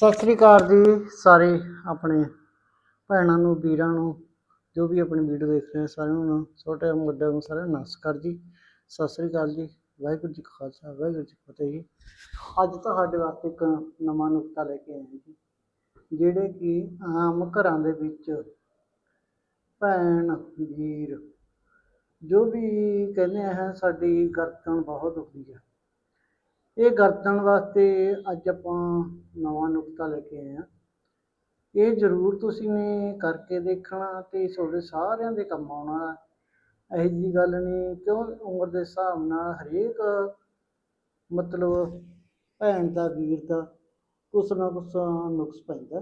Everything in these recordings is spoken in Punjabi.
ਸਤਿ ਸ੍ਰੀ ਅਕਾਲ ਜੀ ਸਾਰੇ ਆਪਣੇ ਭੈਣਾਂ ਨੂੰ, ਵੀਰਾਂ ਨੂੰ, ਜੋ ਵੀ ਆਪਣੀ ਵੀਡੀਓ ਦੇਖ ਰਹੇ ਸਾਰਿਆਂ ਨੂੰ, ਛੋਟੇ ਵੱਡਿਆਂ ਨੂੰ ਸਾਰਿਆਂ ਨੂੰ ਨਮਸਕਾਰ ਜੀ। ਸਤਿ ਸ੍ਰੀ ਅਕਾਲ ਜੀ, ਵਾਹਿਗੁਰੂ ਜੀ ਕਾ ਖਾਲਸਾ, ਵਾਹਿਗੁਰੂ ਜੀ ਕੀ ਫਤਿਹ ਜੀ। ਅੱਜ ਤੁਹਾਡੇ ਵਾਸਤੇ ਇੱਕ ਨਵਾਂ ਨੁਕਤਾ ਲੈ ਕੇ ਆਏ ਜੀ, ਜਿਹੜੇ ਕਿ ਆਮ ਘਰਾਂ ਦੇ ਵਿੱਚ ਭੈਣ, ਵੀਰ, ਜੋ ਵੀ ਕਹਿੰਦੇ ਆ, ਸਾਡੀ ਗਰਦਨ ਬਹੁਤ ਦੁਖਦੀ ਹੈ ਇਹ ਗਰਦਨ ਵਾਸਤੇ ਅੱਜ ਆਪਾਂ ਨਵਾਂ ਨੁਕਤਾ ਲੈ ਕੇ ਆਏ ਹਾਂ। ਇਹ ਜ਼ਰੂਰ ਤੁਸੀਂ ਨੇ ਕਰਕੇ ਦੇਖਣਾ ਤੇ ਤੁਹਾਡੇ ਸਾਰਿਆਂ ਦੇ ਕੰਮ ਆਉਣਾ। ਇਹੋ ਜਿਹੀ ਗੱਲ ਨਹੀਂ, ਕਿਉਂ? ਉਮਰ ਦੇ ਹਿਸਾਬ ਨਾਲ ਹਰੇਕ ਮਤਲਬ ਭੈਣ ਦਾ, ਵੀਰ ਦਾ ਕੁਛ ਨਾ ਕੁਛ ਨੁਕਸ ਪੈਂਦਾ।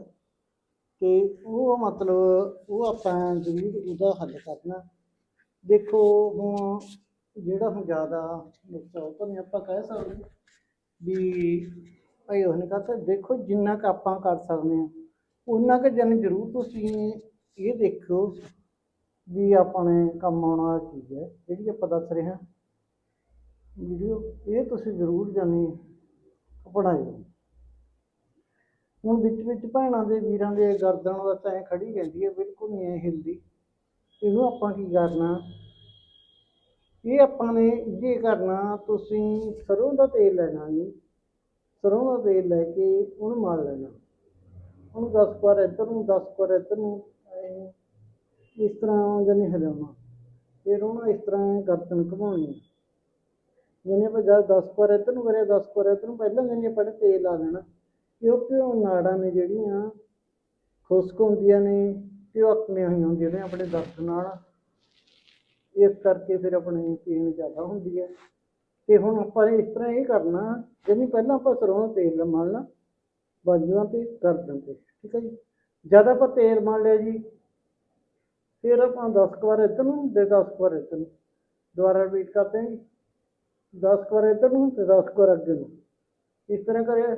ਤੇ ਉਹ ਮਤਲਬ ਉਹ ਆਪਾਂ ਜ਼ਰੂਰ ਉਹਦਾ ਹੱਲ ਕਰਨਾ। ਦੇਖੋ ਹੁਣ ਜਿਹੜਾ ਹੁਣ ਜ਼ਿਆਦਾ ਨੁਕਸਾ ਉਹ ਤਾਂ ਨਹੀਂ ਆਪਾਂ ਕਹਿ ਸਕਦੇ। ਵੀ ਭਾਈ ਉਹਨੇ ਕਹਾ ਦੇਖੋ ਜਿੰਨਾ ਕੁ ਆਪਾਂ ਕਰ ਸਕਦੇ ਹਾਂ ਉਨਾ ਕੁ ਜਨ ਜ਼ਰੂਰ ਤੁਸੀਂ ਇਹ ਦੇਖੋ ਵੀ ਆਪਣੇ ਕੰਮ ਆਉਣ ਵਾਲਾ ਚੀਜ਼ ਹੈ, ਜਿਹੜੀ ਆਪਾਂ ਦੱਸ ਰਹੇ ਹਾਂ। ਵੀਡੀਓ, ਇਹ ਤੁਸੀਂ ਜ਼ਰੂਰ ਜਾਣੀ ਅਪਣਾਇਓ ਹੁਣ ਵਿੱਚ ਵਿੱਚ ਭੈਣਾਂ ਦੇ ਵੀਰਾਂ ਦੇ ਗਰਦਨ ਵਾਸਤੇ ਖੜੀ ਰਹਿੰਦੀ ਹੈ, ਬਿਲਕੁਲ ਨਹੀਂ ਐ ਹਿਲਦੀ। ਇਹਨੂੰ ਆਪਾਂ ਕੀ ਕਰਨਾ? ਇਹ ਆਪਾਂ ਨੇ ਜੇ ਕਰਨਾ, ਤੁਸੀਂ ਸਰੋਂ ਦਾ ਤੇਲ ਲੈਣਾ ਜੀ। ਸਰੋਂ ਦਾ ਤੇਲ ਲੈ ਕੇ ਉਹਨੂੰ ਮਲ ਲੈਣਾ। ਉਹਨੂੰ 10 ਵਾਰ ਇੱਧਰ ਨੂੰ 10 ਵਾਰ ਇੱਧਰ ਨੂੰ ਇਸ ਤਰ੍ਹਾਂ ਜਾਨੀ ਹਿਲਾਉਣਾ। ਫਿਰ ਉਹਨੂੰ ਇਸ ਤਰ੍ਹਾਂ ਗਰਦਨ ਘੁਮਾਉਣੀ। ਜਿਹਨੇ ਆਪਾਂ ਜਦ 10 ਵਾਰ ਇੱਧਰ ਨੂੰ ਕਰਿਆ 10 ਵਾਰ ਇੱਧਰ ਨੂੰ, ਪਹਿਲਾਂ ਜਾਨੀ ਆਪਾਂ ਤੇਲ ਲਾ ਦੇਣਾ ਕਿਉਂਕਿ ਉਹ ਨਾੜਾਂ ਨੇ ਜਿਹੜੀਆਂ, ਖੁਸ਼ਕ ਹੁੰਦੀਆਂ ਨੇ ਤੇ ਉਹ ਆਕੜੀਆਂ ਹੋਈਆਂ ਹੁੰਦੀਆਂ ਨੇ ਆਪਣੇ ਦਰਦ ਨਾਲ। ਇਸ ਕਰਕੇ ਫਿਰ ਆਪਣੇ ਪੀਣ ਜ਼ਿਆਦਾ ਹੁੰਦੀ ਹੈ। ਤੇ ਹੁਣ ਆਪਾਂ ਇਸ ਤਰ੍ਹਾਂ ਇਹ ਕਰਨਾ ਜਿਵੇਂ ਪਹਿਲਾਂ ਆਪਾਂ ਸਰੋਂ ਦਾ ਤੇਲ ਮਲਣਾ ਬਾਜੂਆਂ ਤੇ ਗਰਦਨ ਤੇ ਠੀਕ ਹੈ ਜੀ। ਜਦ ਆਪਾਂ ਤੇਲ ਮਲ ਲਿਆ ਜੀ, ਫਿਰ ਆਪਾਂ 10 ਕੁ ਵਾਰ ਇੱਧਰ ਨੂੰ ਤੇ 10 ਕੁ ਵਾਰ ਇੱਧਰ ਨੂੰ। ਦੁਬਾਰਾ ਰਿਪੀਟ ਕਰਦੇ ਹਾਂ ਜੀ। 10 ਕੁ ਵਾਰ ਇੱਧਰ ਨੂੰ ਤੇ 10 ਕੁ ਵਾਰ ਅੱਗੇ ਨੂੰ। ਇਸ ਤਰ੍ਹਾਂ ਕਰਿਆ।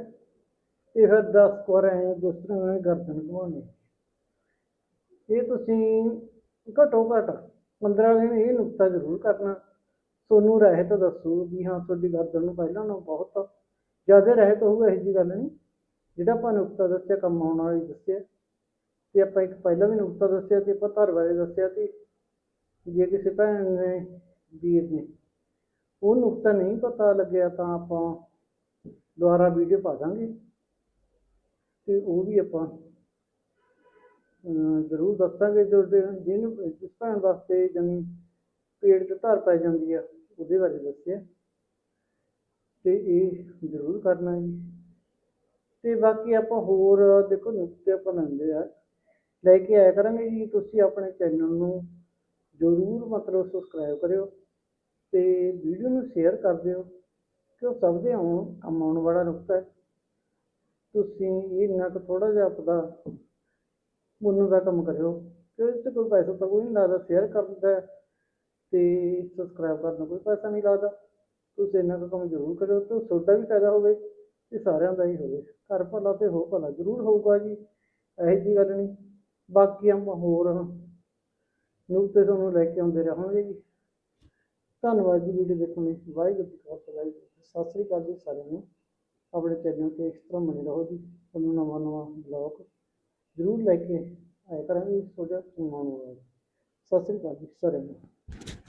ਤੇ ਫਿਰ 10 ਕੁ ਵਾਰ ਐਂ ਜਿਸ ਤਰ੍ਹਾਂ ਗਰਦਨ ਘੁਮਾਉਣੀ। ਇਹ ਤੁਸੀਂ ਘੱਟੋ ਘੱਟ 15 ਦਿਨ ਇਹ ਨੁਕਤਾ ਜ਼ਰੂਰ ਕਰਨਾ। ਤੁਹਾਨੂੰ ਰਹਿਤ ਦੱਸੋ ਵੀ ਹਾਂ ਤੁਹਾਡੀ ਗਰਦਨ ਨੂੰ ਪਹਿਲਾਂ ਨਾਲੋਂ ਬਹੁਤ ਜ਼ਿਆਦਾ ਰਹਿਤ ਹੋਊ ਇਹੋ ਜਿਹੀ ਗੱਲ ਨਹੀਂ। ਜਿਹੜਾ ਆਪਾਂ ਨੁਕਤਾ ਦੱਸਿਆ, ਕੰਮ ਆਉਣ ਵਾਲੀ ਦੱਸਿਆ। ਤੇ ਆਪਾਂ ਇੱਕ ਪਹਿਲਾਂ ਵੀ ਨੁਕਤਾ ਦੱਸਿਆ ਤੇ ਆਪਾਂ ਧਰ ਬਾਰੇ ਦੱਸਿਆ ਤੇ ਜੇ ਕਿਸੇ ਭੈਣ ਨੇ, ਵੀਰ ਨੇ ਉਹ ਨੁਕਤਾ ਨਹੀਂ ਪਤਾ ਲੱਗਿਆ ਤਾਂ ਆਪਾਂ ਦੁਬਾਰਾ ਵੀਡੀਓ ਪਾ ਦਾਂਗੇ। ਤੇ ਉਹ ਵੀ ਆਪਾਂ ਜ਼ਰੂਰ ਦੱਸਾਂਗੇ ਜੋ ਜਿਹਨੂੰ ਜਿਸ ਭੈਣ ਵਾਸਤੇ ਜਮੀ ਪੇਟ 'ਤੇ ਧਰ ਪੈ ਜਾਂਦੀ ਆ, ਉਹਦੇ ਬਾਰੇ ਦੱਸਿਆ। ਤੇ ਇਹ ਜ਼ਰੂਰ ਕਰਨਾ ਜੀ। ਤੇ ਬਾਕੀ ਆਪਾਂ ਹੋਰ ਦੇਖੋ ਨੁਕਤੇ ਆਪਾਂ ਲੈਂਦੇ ਆ। ਲੈ ਕੇ ਆਇਆ ਕਰਾਂਗੇ ਜੀ, ਤੁਸੀਂ ਆਪਣੇ ਚੈਨਲ ਨੂੰ ਜ਼ਰੂਰ ਮਤਲਬ ਸਬਸਕ੍ਰਾਈਬ ਕਰਿਓ ਤੇ ਵੀਡੀਓ ਨੂੰ ਸ਼ੇਅਰ ਕਰ ਦਿਓ, ਕਿ ਉਹ ਸਭ ਦੇ ਆਉਣ ਕੰਮ ਆਉਣ ਵਾਲਾ ਨੁਕਤਾ ਹੈ। ਤੁਸੀਂ ਇਹ ਇੰਨਾ ਕੁ ਥੋੜਾ ਜਿਹਾ ਆਪਦਾ ਪੁੰਨ ਦਾ ਕੰਮ ਕਰਿਓ। ਕਿ ਇਸ 'ਚ ਕੋਈ ਪੈਸਾ ਤਾਂ ਕੋਈ ਨਹੀਂ ਲੱਗਦਾ ਸ਼ੇਅਰ ਕਰ ਦਿੰਦਾ ਹੈ ਤੇ ਸਬਸਕ੍ਰਾਈਬ ਕਰਨ ਦਾ ਕੋਈ ਪੈਸਾ ਨਹੀਂ ਲੱਗਦਾ ਤੁਸੀਂ ਇੰਨਾ ਕੁ ਕੰਮ ਜ਼ਰੂਰ ਕਰਿਓ ਅਤੇ ਤੁਹਾਡਾ ਵੀ ਫਾਇਦਾ ਹੋਵੇ ਅਤੇ ਸਾਰਿਆਂ ਦਾ ਹੀ ਹੋਵੇ। ਘਰ ਭਲਾ ਤੇ ਹੋ ਭਲਾ ਜ਼ਰੂਰ ਹੋਊਗਾ ਜੀ, ਇਹੋ ਜਿਹੀ ਗੱਲ ਨਹੀਂ। ਬਾਕੀ ਆਪਾਂ ਹੋਰ ਨੁਕਤੇ ਤੁਹਾਨੂੰ ਲੈ ਕੇ ਆਉਂਦੇ ਰਹਾਂਗੇ ਜੀ। ਧੰਨਵਾਦ ਜੀ ਵੀਡੀਓ ਦੇਖਣ ਲਈ। ਵਾਹਿਗੁਰੂ ਜੀ ਕਾ ਖਾਲਸਾ, ਵਾਹਿਗੁਰੂ ਸਤਿ ਸ੍ਰੀ ਅਕਾਲ ਜੀ ਸਾਰਿਆਂ ਨੂੰ। ਆਪਣੇ ਚੈਨਲ ਤੇ ਇਸ ਤਰ੍ਹਾਂ ਬਣੇ ਰਹੋ ਜੀ। ਤੁਹਾਨੂੰ ਨਵਾਂ ਨਵਾਂ ਬਲੌਗ ਜ਼ਰੂਰ ਲੈ ਕੇ ਆਇਆ ਕਰਾਂਗੇ ਤੁਹਾਡਾ ਸੁਣਾਉਣ ਵਾਲਾ। ਸਤਿ ਸ੍ਰੀ ਅਕਾਲ ਜੀ ਸਾਰਿਆਂ